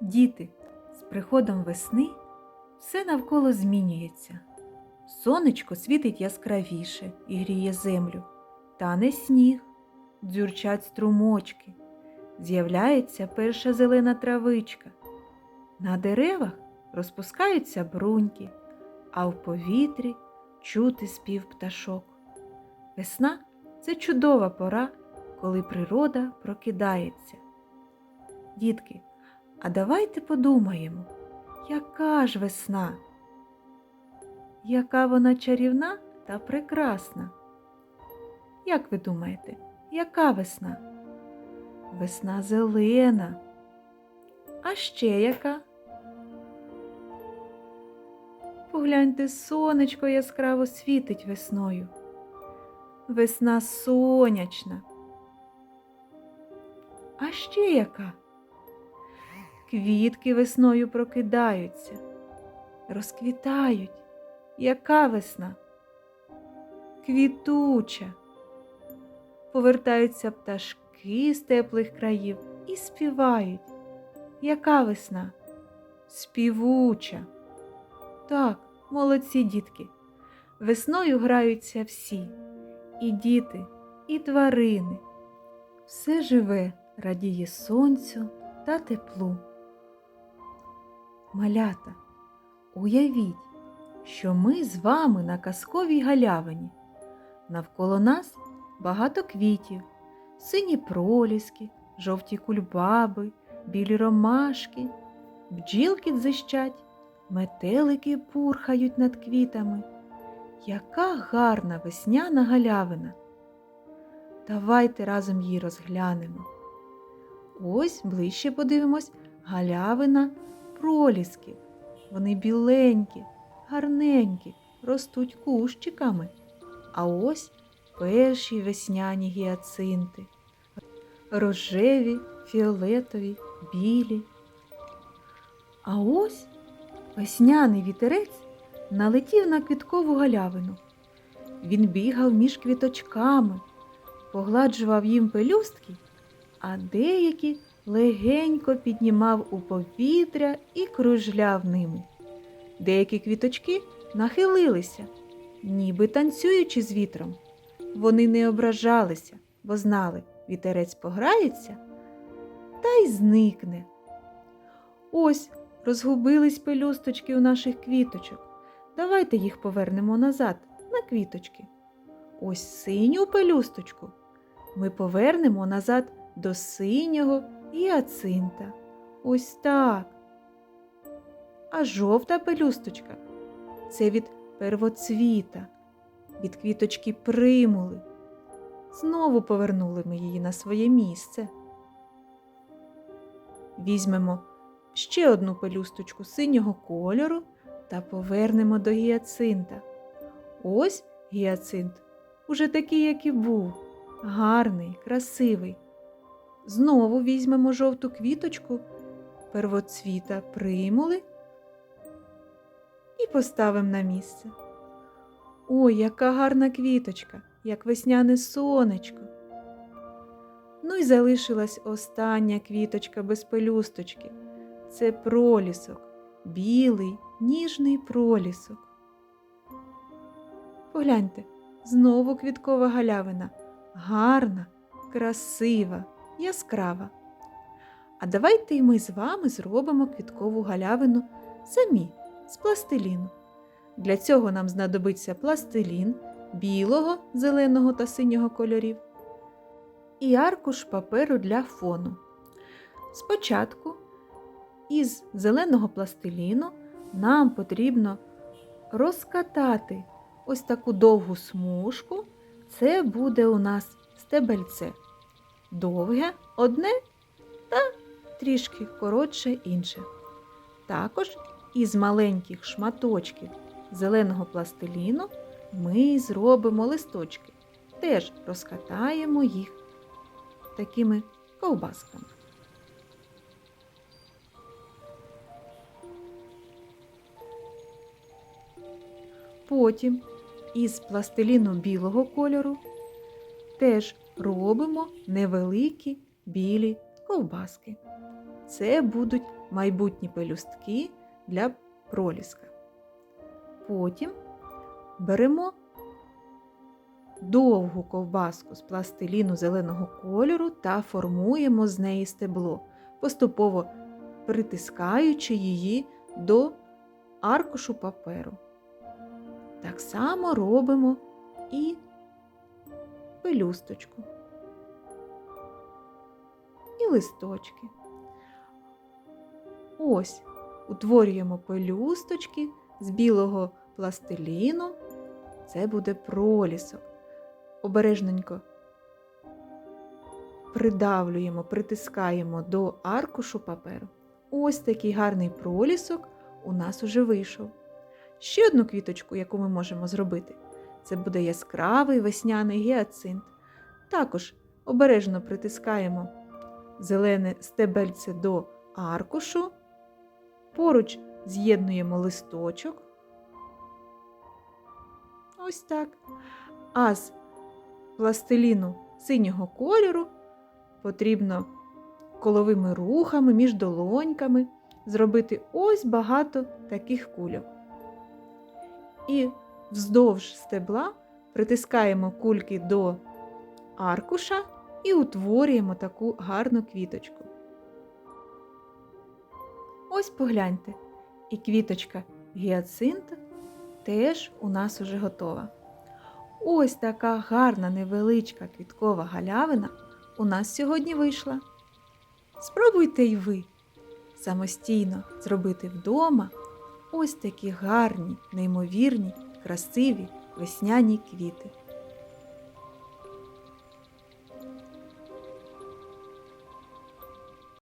Діти, з приходом весни все навколо змінюється. Сонечко світить яскравіше і гріє землю, тане сніг, дзюрчать струмочки, з'являється перша зелена травичка. На деревах розпускаються бруньки, а в повітрі чути спів пташок. Весна це чудова пора, коли природа прокидається. Дітки, а давайте подумаємо, яка ж весна? Яка вона чарівна та прекрасна? Як ви думаєте, яка весна? Весна зелена. А ще яка? Погляньте, сонечко яскраво світить весною. Весна сонячна. А ще яка? Квітки весною прокидаються, розквітають. Яка весна? Квітуча. Повертаються пташки з теплих країв і співають. Яка весна? Співуча. Так, молодці дітки. Весною граються всі і діти, і тварини. Все живе, радіє сонцю та теплу. Малята, уявіть, що ми з вами на казковій галявині. Навколо нас багато квітів, сині проліски, жовті кульбаби, білі ромашки, бджілки дзищать, метелики пурхають над квітами. Яка гарна весняна галявина! Давайте разом її розглянемо. Ось ближче подивимось галявина пролісків. Вони біленькі, гарненькі, ростуть кущиками. А ось перші весняні гіацинти. Рожеві, фіолетові, білі. А ось весняний вітерець налетів на квіткову галявину. Він бігав між квіточками, погладжував їм пелюстки, а деякі легенько піднімав у повітря і кружляв ними. Деякі квіточки нахилилися, ніби танцюючи з вітром. Вони не ображалися, бо знали, вітерець пограється та й зникне. Ось розгубились пелюсточки у наших квіточок. Давайте їх повернемо назад на квіточки. Ось синю пелюсточку ми повернемо назад до синього гіацинта. Ось так. А жовта пелюсточка це від первоцвіта, від квіточки примули. Знову повернули ми її на своє місце. Візьмемо ще одну пелюсточку синього кольору та повернемо до гіацинта. Ось гіацинт уже такий, як і був, гарний, красивий. Знову візьмемо жовту квіточку первоцвіта примули і поставимо на місце. Ой, яка гарна квіточка, як весняне сонечко. Ну і залишилась остання квіточка без пелюсточки. Це пролісок, білий, ніжний пролісок. Погляньте, знову квіткова галявина, гарна, красива, яскрава. А давайте й ми з вами зробимо квіткову галявину самі з пластиліну. Для цього нам знадобиться пластилін білого, зеленого та синього кольорів і аркуш паперу для фону. Спочатку із зеленого пластиліну нам потрібно розкатати ось таку довгу смужку. Це буде у нас стебельце. Довге одне та трішки коротше інше. Також із маленьких шматочків зеленого пластиліну ми зробимо листочки. Теж розкатаємо їх такими ковбасками. Потім із пластиліну білого кольору теж робимо невеликі білі ковбаски. Це будуть майбутні пелюстки для проліска. Потім беремо довгу ковбаску з пластиліну зеленого кольору та формуємо з неї стебло, поступово притискаючи її до аркушу паперу. Так само робимо і пелюсточку, і листочки. Ось утворюємо пелюсточки з білого пластиліну. Це буде пролісок. Обережненько придавлюємо, притискаємо до аркушу паперу. Ось такий гарний пролісок у нас уже вийшов. Ще одну квіточку, яку ми можемо зробити, це буде яскравий весняний гіацинт. Також обережно притискаємо зелене стебельце до аркушу, поруч з'єднуємо листочок. Ось так. А з пластиліну синього кольору потрібно коловими рухами між долоньками зробити ось багато таких кульок. І вздовж стебла притискаємо кульки до аркуша і утворюємо таку гарну квіточку. Ось погляньте, і квіточка гіацинта теж у нас уже готова. Ось така гарна невеличка квіткова галявина у нас сьогодні вийшла. Спробуйте й ви самостійно зробити вдома ось такі гарні, неймовірні, красиві весняні квіти.